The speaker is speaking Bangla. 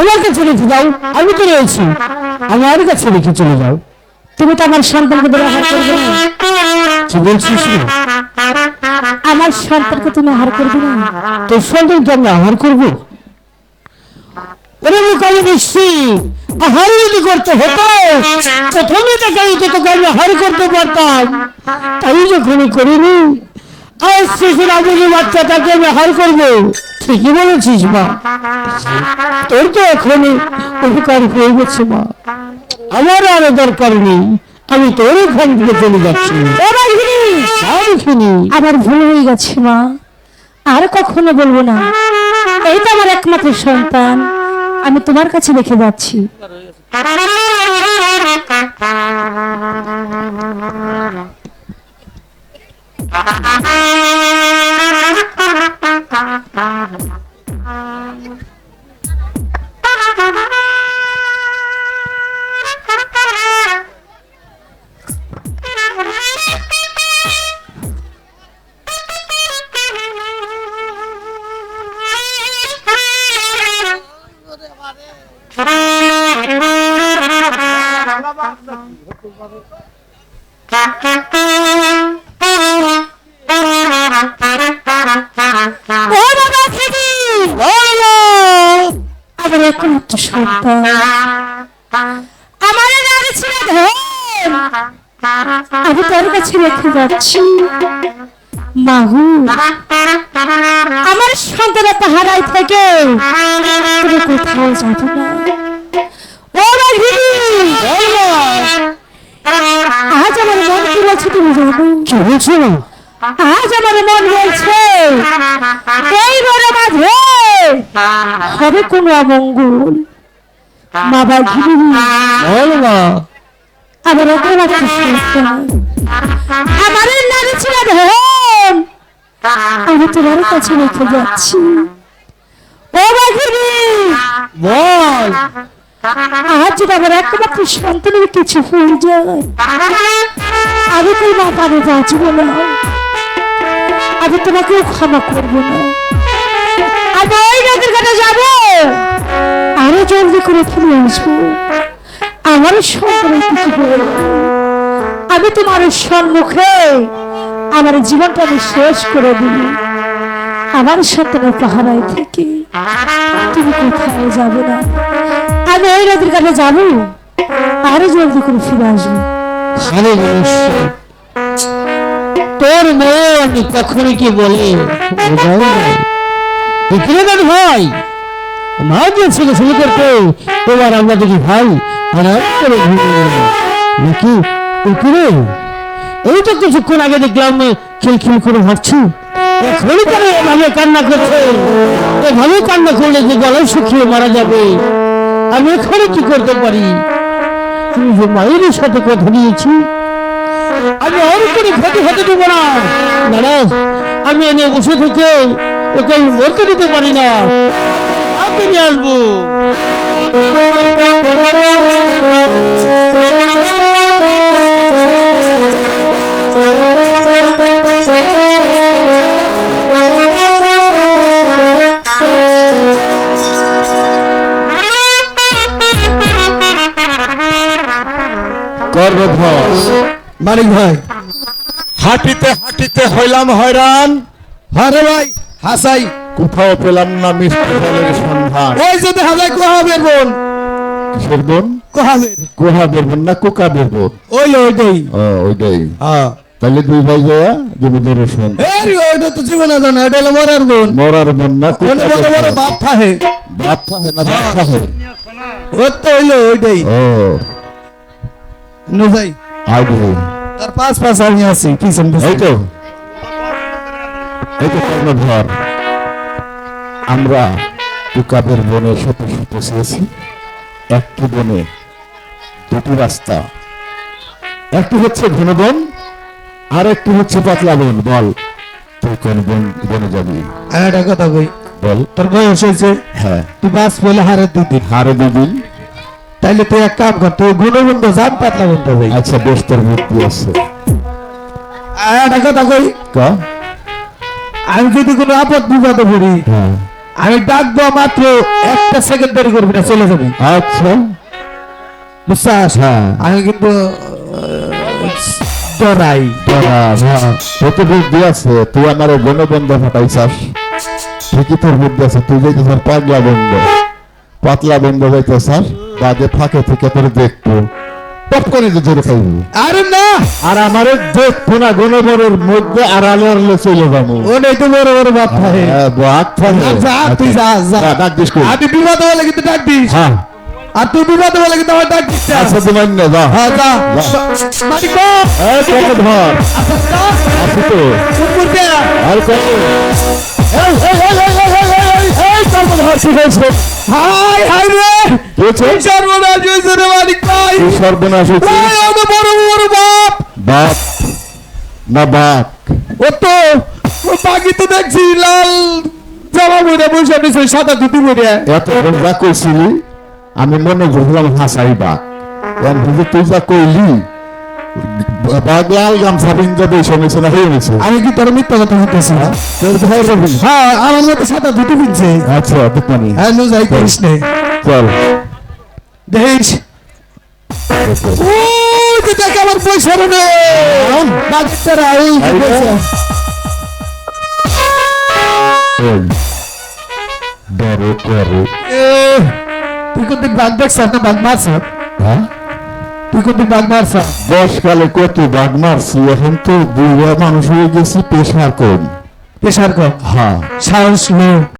আমার কাছে রেখে দাও আমি তো রয়েছি। আমার কাছে রেখে চলে যাও। তুমি তো আমার সন্তানকে আমার সন্তানকে তুমি করবে না? তোর সন্তানকে আমি আহার করব? আমি তাকে আমি আমি তাই যখন করিনি শিশুর আবেগে বাচ্চাটাকে আমি করব। ঠিকই বলেছিস মা। তোর তো এখনই উপকার হয়ে গেছে মা। আমার আরও দরকার নেই। আমি তোর এখান থেকে চলে যাচ্ছি। আমার ভুল হয়ে গেছে মা। আর কখনো বলব না। এই তো আমার একমাত্র সন্তান। আমি তোমার কাছে রেখে যাচ্ছি। খেদি আমার ছেড়ে ধন আমি তোর কাছে রেখে যাচ্ছি। মাহু আমার সন্তানের পাহারাই থেকে। তুমি যাবে না। মন কি বলছে তুমি জানো কি বলছো? আজ আমার মন বলছে এই বড় মাঝে হবে কোন অমঙ্গল। মা বাঘিনী আমার আমার নারী ছিল ধন আমি তোমার কাছে রেখে যাচ্ছি। ও বাঘিনী বল। আজ আমার একমাত্র সন্তানের কিছু হয়ে যায়। আমি তো মা বাঁচবো না। আমি তোমাকেও ক্ষমা করব না। আমি ওই কাছে যাব। আরও জলদি করে ফিরে আসব। আমার সন্তানের কিছু আমি তোমার সম্মুখে আমার জীবনটা আমি শেষ করে দিই আমার সন্তানের পাহারায় থেকে তুমি কোথাও যাবে না। আমি ওই নদীর কাছে যাব আরও জলদি করে ফিরে আসব। আরে তোর মন কখনই কি বলে? বিক্রেতার ভাই শুরু করতে। এবার আমরা দেখি ভাই নাকি? উকিরে এই তো কিছুক্ষণ আগে দেখলাম, খিলখিল করে ভাবছি এখনই করে এভাবে কান্না করছে? এভাবে কান্না করলে যে গলায় শুকিয়ে মারা যাবে। আমি এখানে কি করতে পারি? তুমি যে মায়ের সাথে কথা দিয়েছি আমি আর কোনো ক্ষতি হতে দেব না। আমি এনে বসে থেকে ওকে আমি মরতে দিতে পারি না। আমি নিয়ে আসব। গর্ভধ্বস মালিক ভাই। হাঁটিতে হাঁটিতে হইলাম হয়রান। আরে ভাই হাসাই। কোথাও পেলাম না মিষ্টি ফলের সন্ধান। ওই যে দেখা যায় কোহাবের বোন। কিসের বোন? কোহাবের। কোহাবের বোন না কোকাবের বোন? ওই ওইটাই। ও ওইটাই। হ্যাঁ। তাহলে দুই ভাই যাওয়া জমিদারের সন্ধান। এই ওইটা তো জীবনে জানে এটা হলো মরার বোন। মরার বোন না বড় বড় বাপ থাকে। বাপ থাকে না বাপ থাকে। ওর তো হইল ওইটাই। ও। নুজাই আগে তার পাঁচ পাঁচ আমি আছি পিছন এই তো এই তো কর্ণধর আমরা কুকাবের বনের সাথে পৌঁছেছি একটি বনে দুটি রাস্তা একটি হচ্ছে ঘন বন আর একটি হচ্ছে পাতলা বন বল তুই কোন বন বনে যাবি আর একটা কথা কই বল তোর বয়স হয়েছে হ্যাঁ তুই বাস বলে হারে দুই দিন হারে দুদিন তাইলে তুই এক কাম কর তুই গুণবন্ধ যান পাতলা বন্ধ যাই আচ্ছা বেশ তোর মুক্তি আছে। আর একটা কথা কই? কা? আমি যদি কোনো আপদ বিপদে পড়ি হ্যাঁ। আমি ডাকবো মাত্র একটা সেকেন্ড দেরি করবি না চলে যাবি। আচ্ছা। বিশ্বাস? হ্যাঁ। আমি কিন্তু ডরাই। তোরা কত বুদ্ধি আছে তুই আমার গণবন্ধ ফাটাইছাস ঠিকই তোর বুদ্ধি আছে তুই যাইতেছ পাগলা বন্ধ। পাতলা বন্ধ যাইতেছাস বাদে ফাঁকে থেকে তোর দেখতো যে জোরে খাইব আরে না আর আমার না মধ্যে চলে যাব তো বড় বড় বাপ বাপ তুই যা যা ডাক দিস আমি হলে কিন্তু ডাক দিস হ্যাঁ আর তুই হলে কিন্তু আমার ডাক দিস আচ্ছা যা হ্যাঁ যা কো এই ধর আচ্ছা তো কুকুর আর এই এই এই এই এই এই এই হাই হাই রে! এই সর্বনাশ হয়েছে রে মালিক ভাই। সর্বনাশ হয়েছে। আমার বড় বড় বাপ। বাপ না বাপ। ও তো ও বাকি তো দেখছি লাল জামা পরে বসে বসে সাদা ধুতি পরে। এত যা কইছিলি আমি মনে করছিলাম হাসাই এম বুঝে তুই যা কইলি লাল গামছা পিন্ধে বসে নিছে না হয়ে গেছে? আমি কি তোর মিথ্যা কথা বলতেছি? তোর ভাই রবি হ্যাঁ আমার মতো সাদা ধুতি পিনছে। আচ্ছা দোকানি হ্যাঁ নো যাই করিস নে। চল। দেখিস ওই যে দেখ আমার পয়সা রে আরে। পয়সা। ওই করে তুই বাঘ দেখছ না বাঘ মারছ? হ্যাঁ? তুই কোনদিন বাঘ মারছ? দশ কত বাঘ মারছি এখন তো বুড়া মানুষ হয়ে গেছি পেশার কম। পেশার কম? হ্যাঁ। সাহস লো